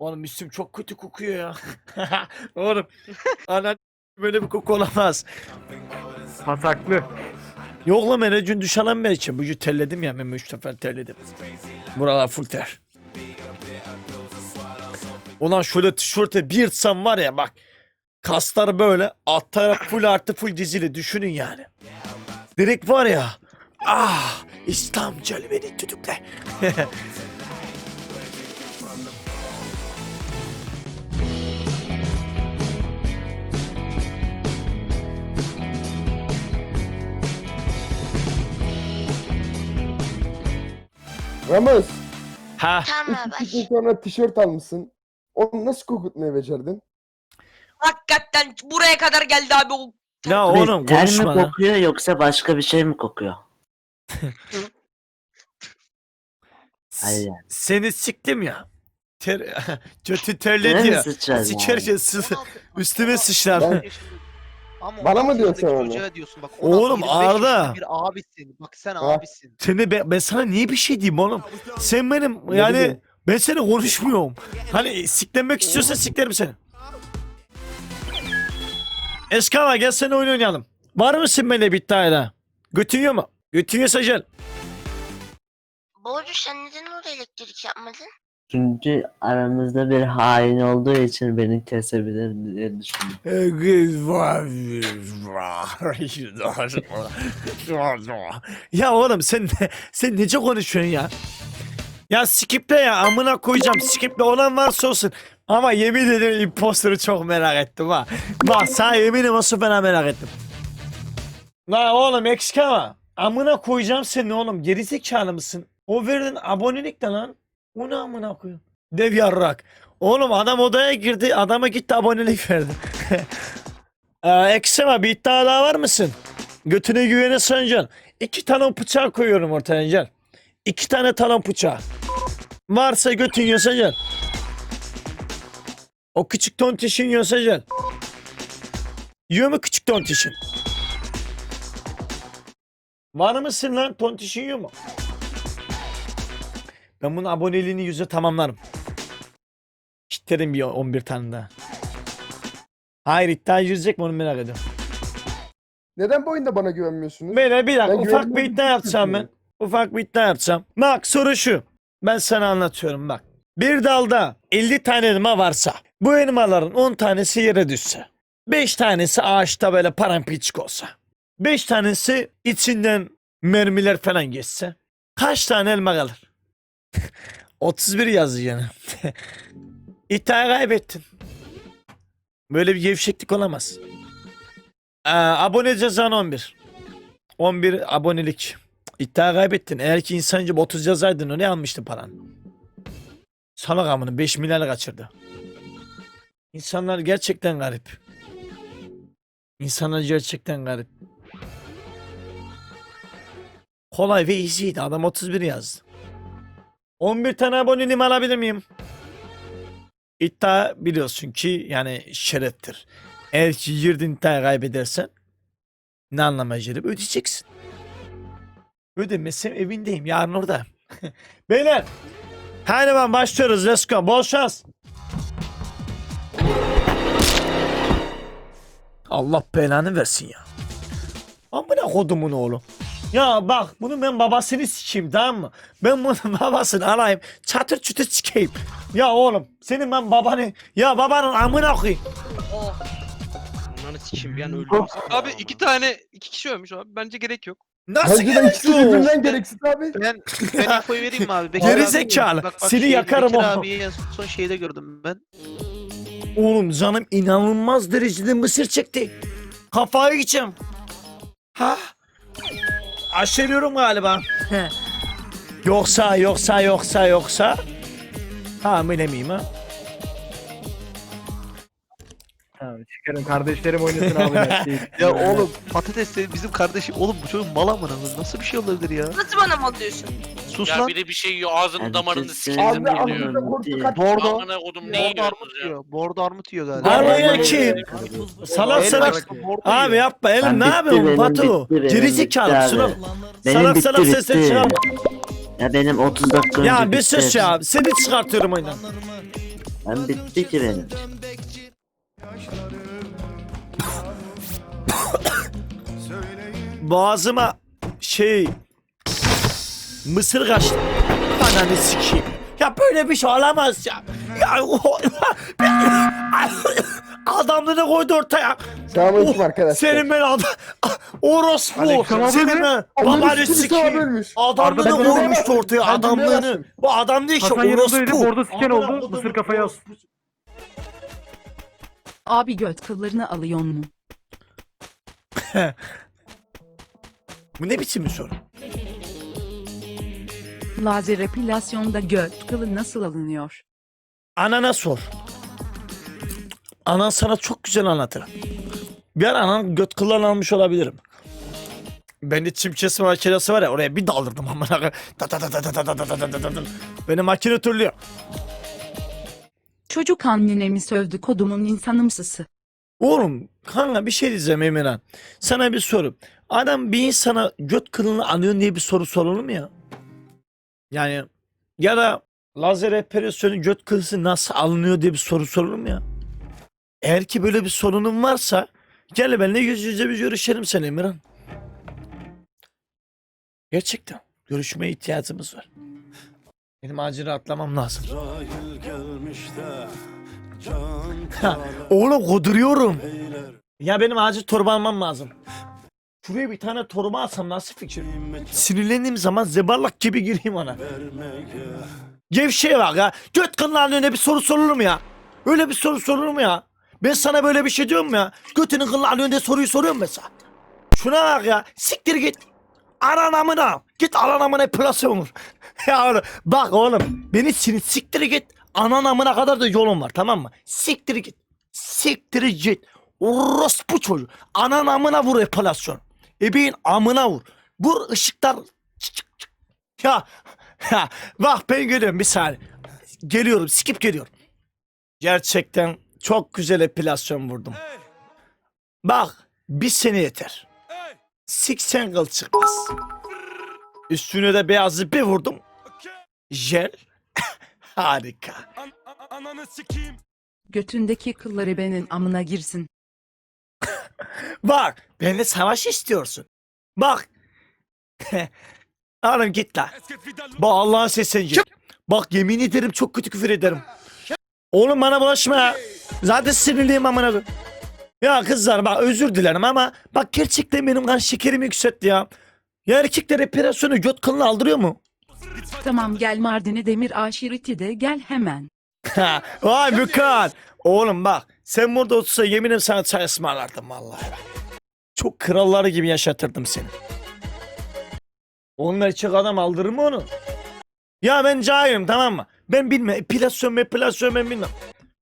Oğlum üstüm çok kötü kokuyor ya. Oğlum. Anan böyle bir koku olamaz. Pasaklı. Yok lan ben gün duş alan ben için. Bugün terledim ya. Ben üç defa terledim. Buralar full ter. Ulan şöyle tişörte bir yırtsam var ya bak. Kaslar böyle. Alt taraf full artı full dizili. Düşünün yani. Direkt var ya. Ah İslam gel beni Ramaz, ha Tamam iki gün sonra tişört almışsın. Onu nasıl kokutmayı becerdin? Hakikaten buraya kadar geldi abi o. ya Abi, oğlum ter mi konuşma lan. kokuyor yoksa başka bir şey mi kokuyor? Yani. Seni siktim ya. Ter, kötü Ne terledi ya. sıçrar Sikerken sı- üstüme sıçrar. Ben- Ama Bana mı 16 diyorsun onu? çocuğa diyorsun bak. Oğlum, 16, 25 Arda. yaşında Bir abisin. Bak sen Ha. abisin. Seni be- ben sana niye bir şey diyeyim oğlum? Sen benim Ne yani bileyim. ben seni konuşmuyorum. Hani siklenmek istiyorsan siklerim seni. Eskava gel sen oyun oynayalım. Var mısın benimle bir iddiayla? Götürüyor mu? Götürüyorsa gel. Borcu sen neden orada elektrik yapmadın? Çünkü aramızda bir hain olduğu için beni kesebilir diye düşündüm. ya oğlum sen ne, sen nece konuşuyorsun ya? Ya skiple ya amına koyacağım skiple olan varsa olsun. Ama yemin ederim imposter'ı çok merak ettim ha. Bak sana yeminim nasıl fena merak ettim. La oğlum eksik ama. Amına koyacağım seni oğlum. Gerizekalı mısın? O verdin abonelik de lan. O ne amına koyayım? Dev yarrak. Oğlum adam odaya girdi. Adama gitti abonelik verdi. ee, Eksema bir iddia daha var mısın? Götüne güvene sanacaksın. İki tane bıçağı koyuyorum ortaya gel. İki tane talon bıçağı. Varsa götün yiyorsa. O küçük tontişin yiyorsa gel. Yiyor mu küçük tontişin? Var mısın lan tontişin yiyor mu? Ben bunun aboneliğini yüze tamamlarım. Kitlerim bir 11 tane daha. Hayır iddia yüzecek mi onu merak ediyorum. Neden bu oyunda bana güvenmiyorsunuz? Böyle bir dakika Ben ufak bir güvenmiyorum. iddia yapacağım ben. Ufak bir iddia yapacağım. Bak soru şu. Ben sana anlatıyorum bak. Bir dalda 50 tane elma varsa bu elmaların 10 tanesi yere düşse. 5 tanesi ağaçta böyle paramparçık olsa. 5 tanesi içinden mermiler falan geçse. Kaç tane elma kalır? 31 yazdı yani. İddiayı kaybettin. Böyle bir gevşeklik olamaz. Ee, abone cezan 11. 11 abonelik. İddia kaybettin. Eğer ki insancı 30 yazaydın ne almıştı paran? Salak amını 5 milyar kaçırdı. İnsanlar gerçekten garip. İnsanlar gerçekten garip. Kolay ve easy'ydi. Adam 31 yazdı. 11 tane aboneliğimi alabilir miyim? İddia biliyorsun ki yani şereftir. Eğer ki girdin iddiayı kaybedersen ne anlama gelip ödeyeceksin. Ödemezsem evindeyim. Yarın orada. Beyler. Hadi ben başlıyoruz. Let's go. Bol şans. Allah belanı versin ya. Amına kodumun oğlu. Ya bak bunu ben babasını sikeyim tamam mı? Ben bunun babasını alayım çatır çutur sikeyim. Ya oğlum senin ben babanı ya babanın amına koyayım. Ananı sikeyim bir an öldüm. Abi iki tane iki kişi ölmüş abi. Bence gerek yok. Nasıl Bence de ikisi gerekiyor? birbirinden gereksiz abi. Ben ben infoyu vereyim mi abi? Bekir Geri abi- zekalı. Bak, bak Seni şeyde yakarım Bekir oğlum. abiyi en son şeyde gördüm ben. Oğlum canım inanılmaz derecede mısır çekti. Kafayı yiyeceğim. Ha? Aşeriyorum galiba. yoksa yoksa yoksa yoksa. Hamile miyim ha? Tamam çıkarın kardeşlerim oynasın abi. Ya oğlum patates de bizim kardeşim. Oğlum bu çocuk mal amına koyayım. Nasıl bir şey olabilir ya? Nasıl bana mal diyorsun? Sus Ya lan. biri bir şey yiyor ağzının Hadi damarını kesin. sikeyim Abi diyor. Bordo. Amına kodum ne Bordo yiyorsunuz armut ya? yiyor. Bordo armut yiyor galiba. Armut kim? Salak El salak. bordo Abi yiyor. yapma elim ne bitti, yapıyorsun benim Batu? bitti, benim bitti abi. Benim Salak bitti salak bitti. çıkarma. Ya benim 30 dakika önce Ya bir bitti. sus ya. Seni çıkartıyorum oyundan. Ben bitti ki benim. Boğazıma şey mısır kaçtı. Ananı sikeyim. Ya böyle bir şey olamaz ya. Ya adamlığını koydu ortaya. Selamünaleyküm arkadaşlar. Senin ben adam orospu. Senin ben babanı sikeyim. Adamlığını koymuştu ortaya adamlığını. Bu adam değil ki orospu. orada siken oldu, mısır kafa yaz. orospu. Abi göt kıllarını alıyor mu? Bu ne biçim bir soru? Lazer epilasyonda göt kılı nasıl alınıyor? Anana sor. Anan sana çok güzel anlatır. Bir ara anan göt kıllarını almış olabilirim. Bende çim kesme makinesi var ya oraya bir daldırdım amına koyayım. Ta ta ta ta ta ta ta ta ta ta ta ta. Benim makine türlüyor. Çocuk annemi sövdü kodumun insanımsısı. Oğlum kanka bir şey diyeceğim Emirhan. Sana bir soru. Adam bir insana göt kılını anıyor diye bir soru sorulur mu ya? Yani ya da lazer operasyonu göt kılısı nasıl alınıyor diye bir soru sorulur mu ya? Eğer ki böyle bir sorunun varsa gel benimle yüz yüze bir görüşelim sen Emirhan. Gerçekten görüşmeye ihtiyacımız var. Benim acil atlamam lazım. Ha, Oğlum kuduruyorum. Ya benim acil torba almam lazım. Şuraya bir tane torba alsam nasıl fikir? Sinirlendiğim zaman zebalak gibi gireyim ona. Gevşeye bak ya. Göt kılının önüne bir soru sorulur mu ya? Öyle bir soru sorulur mu ya? Ben sana böyle bir şey diyorum mu ya? Götünün kılının önünde soruyu soruyorum mesela. Şuna bak ya. Siktir git. Anan amına. Git anan amına plasyon vur. ya oğlum, bak oğlum. Beni sinir siktir git. Anan amına kadar da yolum var tamam mı? Siktir git. Siktir git. Orospu çocuğu. Anan amına vur epilasyon. Ebeğin amına vur. Vur ışıklar. Ya, ya bak ben geliyorum bir saniye. Geliyorum skip geliyorum. Gerçekten çok güzel epilasyon vurdum. Bak bir sene yeter. Siksen kıl çıkmaz. Üstüne de beyazı bir vurdum. Jel. Harika. Götündeki kılları benim amına girsin. Bak benimle savaş istiyorsun. Bak. Oğlum git lan. Bak Allah'ın sesini git. Bak yemin ederim çok kötü küfür ederim. Oğlum bana bulaşma ya. Zaten sinirliyim amına koyayım. Ya kızlar bak özür dilerim ama bak gerçekten benim kan şekerimi yükseltti ya. Ya erkekler operasyonu göt kılını aldırıyor mu? Tamam gel Mardin'e demir aşireti de gel hemen. Vay Bükan. Oğlum bak sen burada otursa yeminim sana çay ısmarlardım vallahi. Çok kralları gibi yaşatırdım seni. Onun erkek adam aldırır mı onu? Ya ben cahilim tamam mı? Ben bilmem. Epilasyon epilasyon ben bilmem.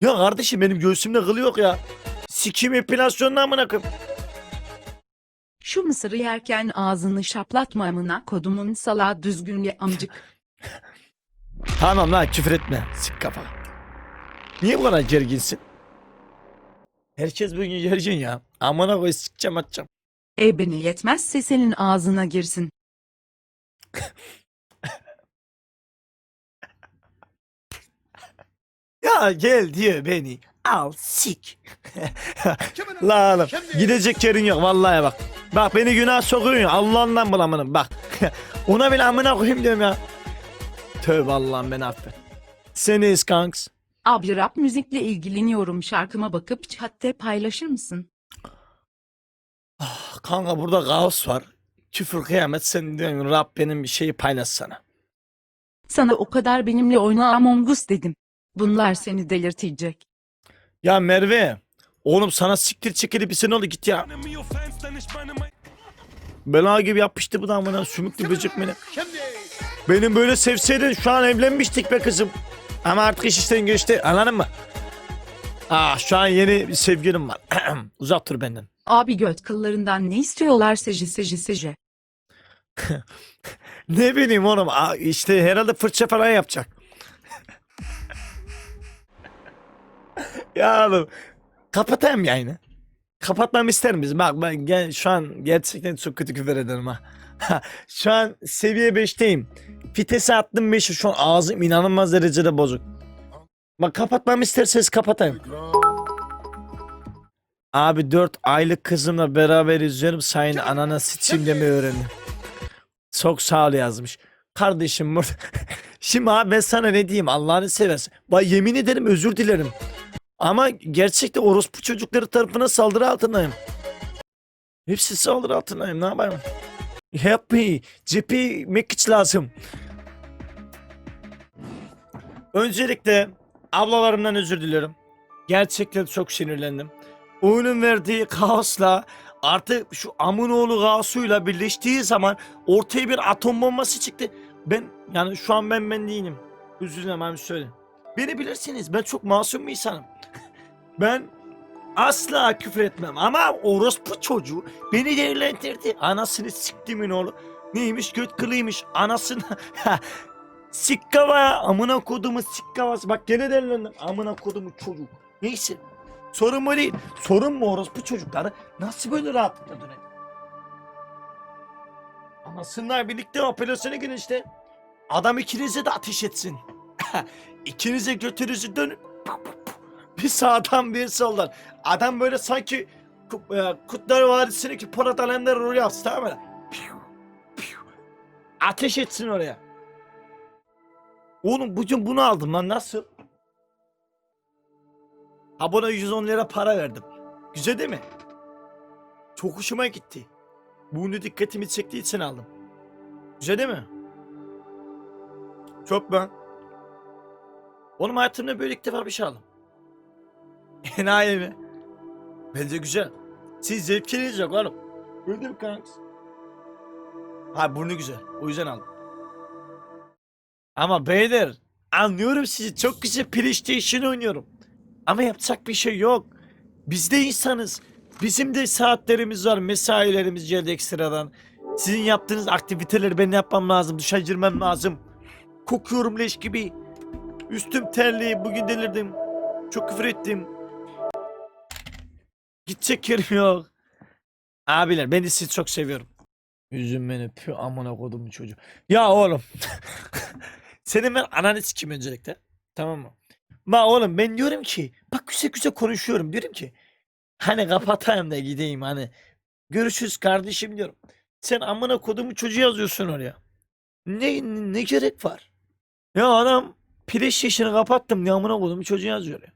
Ya kardeşim benim göğsümde kıl yok ya. Sikim epilasyonunu amına koyayım. Şu mısırı yerken ağzını şaplatma amına kodumun salağı düzgün ye amcık. Tamam lan küfür etme. Sik kafa. Niye bu kadar gerginsin? Herkes bugün gergin ya. Amına koy sikeceğim atacağım. E beni yetmezse senin ağzına girsin. Ya gel diyor beni. Al sik. La oğlum gidecek yerin yok vallahi bak. Bak beni günah sokuyorsun Allah'ından bulamını bak. Ona bile amına koyayım diyorum ya. Tövbe Allah'ım beni affet. Seniz kanks. Abi rap müzikle ilgileniyorum şarkıma bakıp chatte paylaşır mısın? Kanka burada kaos var. Küfür kıyamet sen diyorsun Rab benim bir şeyi paylaşsana. Sana o kadar benimle oyna Among Us dedim. Bunlar seni delirtecek. Ya Merve. Oğlum sana siktir çekili bir sene oldu git ya. Bela gibi yapıştı bu da amına sümüklü böcek beni. Benim böyle sevseydin şu an evlenmiştik be kızım. Ama artık iş işten geçti anladın mı? Ah şu an yeni bir sevgilim var. Uzak dur benden. Abi göt kıllarından ne istiyorlar sece sece sece. Ne bileyim oğlum Aa, işte herhalde fırça falan yapacak. ya oğlum kapatayım yayını. Kapatmamı ister misin? Bak ben gel, şu an gerçekten çok kötü küfür ederim ha. Şu an seviye 5'teyim. Vitesi attım 5'e şu an ağzım inanılmaz derecede bozuk. Bak kapatmamı isterseniz kapatayım. Abi 4 aylık kızımla beraber izliyorum. Sayın anana sıçayım demeyi öğrendim. Çok sağ ol yazmış. Kardeşim burada. Şimdi abi ben sana ne diyeyim Allah'ını seversen. Bak yemin ederim özür dilerim. Ama gerçekten orospu çocukları tarafına saldırı altındayım. Hepsi saldırı altındayım ne yapayım? Help me. Cephi mekiç lazım. Öncelikle ablalarımdan özür diliyorum. Gerçekten çok sinirlendim. Oyunun verdiği kaosla artık şu amın oğlu kaosuyla birleştiği zaman ortaya bir atom bombası çıktı. Ben yani şu an ben ben değilim. Abi söyle. Beni bilirsiniz ben çok masum bir insanım. ben asla küfür etmem ama orospu çocuğu beni değerlendirdi. Anasını siktimin oğlu. Neymiş göt kılıymış anasını. Sikkava ya amına kodumu sikkavası. Bak gene delilendim. Amına kodumu çocuk. Neyse. Sorun bu değil. Sorun mu orospu çocukları nasıl böyle rahatlıkla döner? Anasınlar birlikte operasyona girin işte. Adam ikinize de ateş etsin. İkinize götünüzü dönün. Bir sağdan bir soldan. Adam böyle sanki Ku- e, Kutlar Vadisi'ndeki Polat Alemdar rol yapsın tamam mı? Ateş etsin oraya. Oğlum bugün bunu aldım lan nasıl? Abone 110 lira para verdim. Güzel değil mi? Çok hoşuma gitti. Bunu dikkatimi çektiği için aldım. Güzel değil mi? Çok ben. Oğlum hayatımda böyle ilk defa bir şey aldım. Enayi mi? Bence güzel. Siz zevkiniz yok oğlum. Öyle mi kanks? Ha burnu güzel. O yüzden aldım. Ama beyler anlıyorum sizi. Çok güzel PlayStation oynuyorum. Ama yapacak bir şey yok. Biz de insanız. Bizim de saatlerimiz var. Mesailerimiz geldi ekstradan. Sizin yaptığınız aktiviteleri ben yapmam lazım. Dışarı girmem lazım. Kokuyorum leş gibi. Üstüm terli. Bugün delirdim. Çok küfür ettim. Gidecek yerim yok. Abiler ben de sizi çok seviyorum. Yüzüm beni pü amına kodum çocuğu. Ya oğlum. Senin ben ananı sikeyim öncelikle. Tamam mı? Ma oğlum ben diyorum ki bak güzel güzel konuşuyorum diyorum ki hani kapatayım da gideyim hani görüşürüz kardeşim diyorum. Sen amına kodumu çocuğu yazıyorsun oraya. Ne, ne gerek var? Ya adam PlayStation'ı kapattım diye amına kodumu çocuğu yazıyor ya.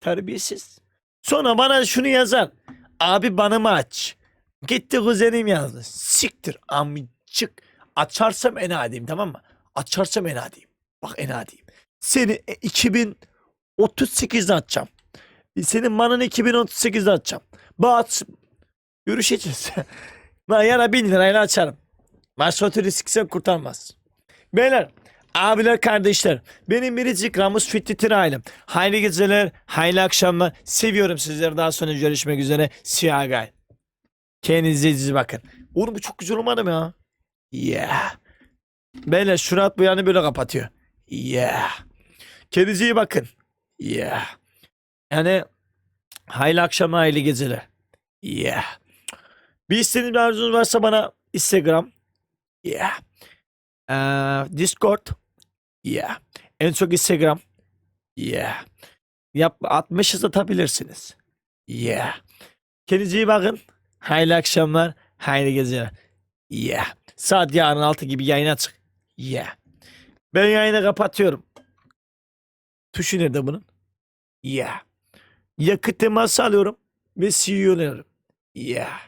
Terbiyesiz. Sonra bana şunu yazar. Abi bana mı aç? Gitti kuzenim yazdı. Siktir amcık. Açarsam enadiyim tamam mı? Açarsam enadiyim. Bak enadiyim. Seni e, 2038'de atacağım. Senin manını 2038'de atacağım. Bat. Görüşeceğiz. Ben yana 1000 lirayla açarım. Başka riskse kurtarmaz. Beyler, abiler, kardeşler. Benim biricik Ramus Fittitir ailem. Hayırlı geceler, hayırlı akşamlar. Seviyorum sizleri. Daha sonra görüşmek üzere. Siyah Gay. Kendinize iyi bakın. Oğlum bu çok güzel olmadı mı ya? Yeah. Beyler şurat bu yanı böyle kapatıyor. Yeah. Kendinize iyi bakın. Yeah. Yani hayırlı akşamlar, hayırlı geceler. Yeah. Bir isteğiniz bir arzunuz varsa bana Instagram. Yeah. Ee, Discord. Yeah. En çok Instagram. Yeah. Yap, 60 hız atabilirsiniz. Yeah. Kendinize iyi bakın. Hayırlı akşamlar. Hayırlı geceler. Yeah. Saat yarın 6 gibi yayın açık. Yeah. Ben yayını kapatıyorum. Tuşu nerede bunun? Yeah. Yakıt teması alıyorum ve CEO'luyorum. Yeah.